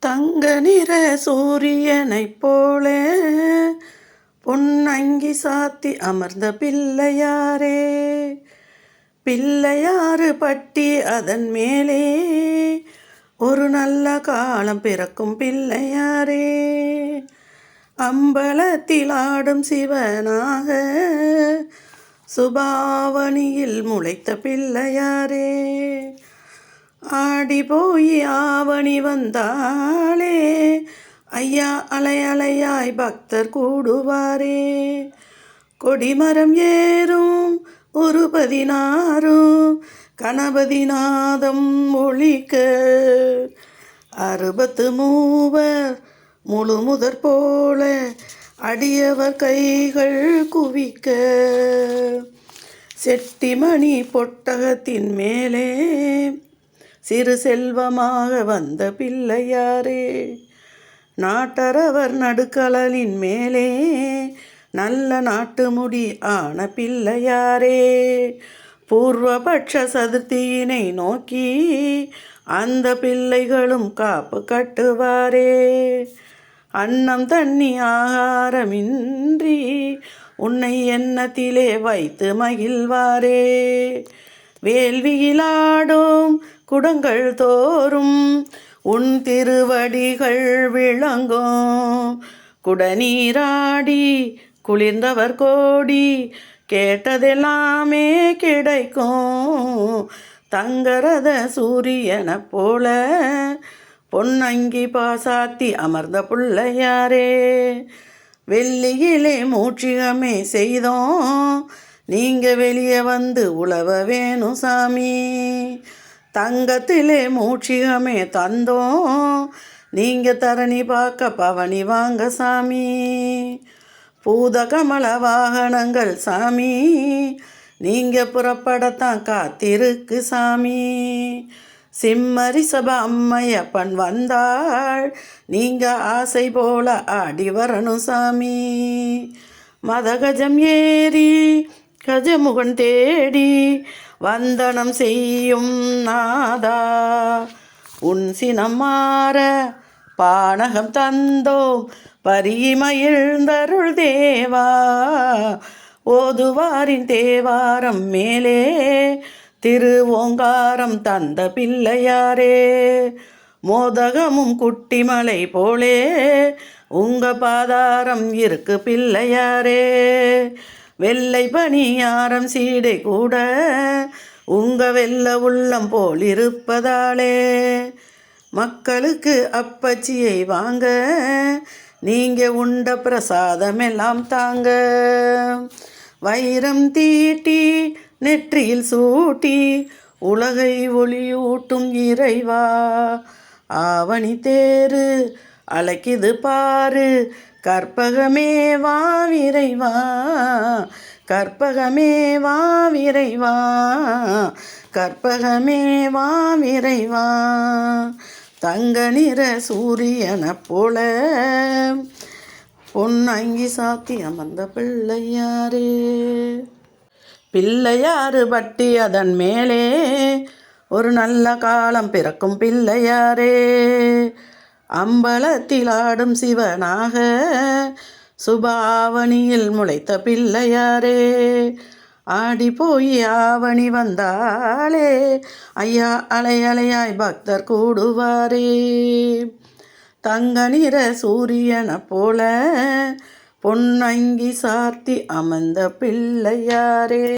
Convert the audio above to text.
தங்க நிற சூரியனைப் போல பொன்னங்கி சாத்தி அமர்ந்த பிள்ளையாரே. பிள்ளையாறு பட்டி அதன் மேலே ஒரு நல்ல காலம் பிறக்கும் பிள்ளையாரே. அம்பலத்தில் ஆடும் சிவனாக சுபாவனியில் முளைத்த பிள்ளையாரே. ஆடி போய் ஆவணி வந்தாளே. ஐயா அலை அலையாய் பக்தர் கூடுவாரே. கொடிமரம் ஏறும் ஒரு பதினாறும் கணபதிநாதம் ஒழிக்க அறுபத்து மூவர் முழு முதற் போல அடியவர் கைகள் குவிக்க. செட்டிமணி பொட்டகத்தின் மேலே சிறு செல்வமாக வந்த பிள்ளையாரே. நாட்டரவர் நடுக்கலலின் மேலே நல்ல நாட்டு முடி ஆன பிள்ளையாரே. பூர்வபட்ச சதுர்த்தியினை நோக்கி அந்த பிள்ளைகளும் காப்பு கட்டுவாரே. அன்னம் தண்ணி ஆகாரமின்றி உன்னை எண்ணத்திலே வைத்து மகிழ்வாரே. வேள்வியிலாடும் குடங்கள் தோறும் உன் திருவடிகள் விளங்கும். குடநீராடி குளிர்ந்தவர் கோடி கேட்டதெல்லாமே கிடைக்கும். தங்கரத சூரியனை போல பொன்னங்கி பாசாத்தி அமர்ந்த புள்ளையாரே வெள்ளியிலே மூச்சிகமே செய்தோம். நீங்கள் வெளியே வந்து உழவ வேணும் சாமி. தங்கத்திலே மூட்சிகமே தந்தோம். நீங்கள் தரணி பார்க்க பவனி வாங்க சாமி. பூத கமல வாகனங்கள் சாமி. நீங்கள் புறப்படத்தான் காத்திருக்கு சாமி. சிம்மரி சப அம்மையப்பன் வந்தாள். நீங்கள் ஆசை போல ஆடி வரணும் சாமி. மதகஜம் ஏறி கஜமுகன் தேடி வந்தனம் செய்யும் நாதா. உன் சினம் மாற பானகம் தந்தோம் பரிமயிழ்ந்தருள் தேவா. ஓதுவாரின் தேவாரம் மேலே திரு ஓங்காரம் தந்த பிள்ளையாரே. மோதகமும் குட்டிமலை போலே உங்க பாதாரம் இருக்கு பிள்ளையாரே. வெள்ளை பணியாரம் சீடை கூட உங்க வெள்ள உள்ளம் போல் இருப்பதாலே. மக்களுக்கு அப்பச்சியை வாங்க நீங்க உண்ட பிரசாதம் எல்லாம் தாங்க. வைரம் தீட்டி நெற்றியில் சூட்டி உலகை ஒளியூட்டும் இறைவா. ஆவணி தேரு அழைக்கிது பாரு கற்பகமே வா விரைவா. கற்பகமே வா விரைவா. கற்பகமே வா விரைவா. தங்க நிற சூரியனை போல. பொன்னங்கி சாத்தி அமர்ந்த பிள்ளையாரே. பிள்ளையாறு பட்டி அதன் மேலே. ஒரு நல்ல காலம் பிறக்கும் பிள்ளையாரே. அம்பலத்தில் ஆடும் சிவனாக சுபாவணியில் முளைத்த பிள்ளையாரே. ஆடி போய் ஆவணி வந்தாலே ஐயா அலை அலையாய் பக்தர் கூடுவாரே. தங்க நிற சூரியனை போல பொன்னங்கி சார்த்தி அமர்ந்த பிள்ளையாரே.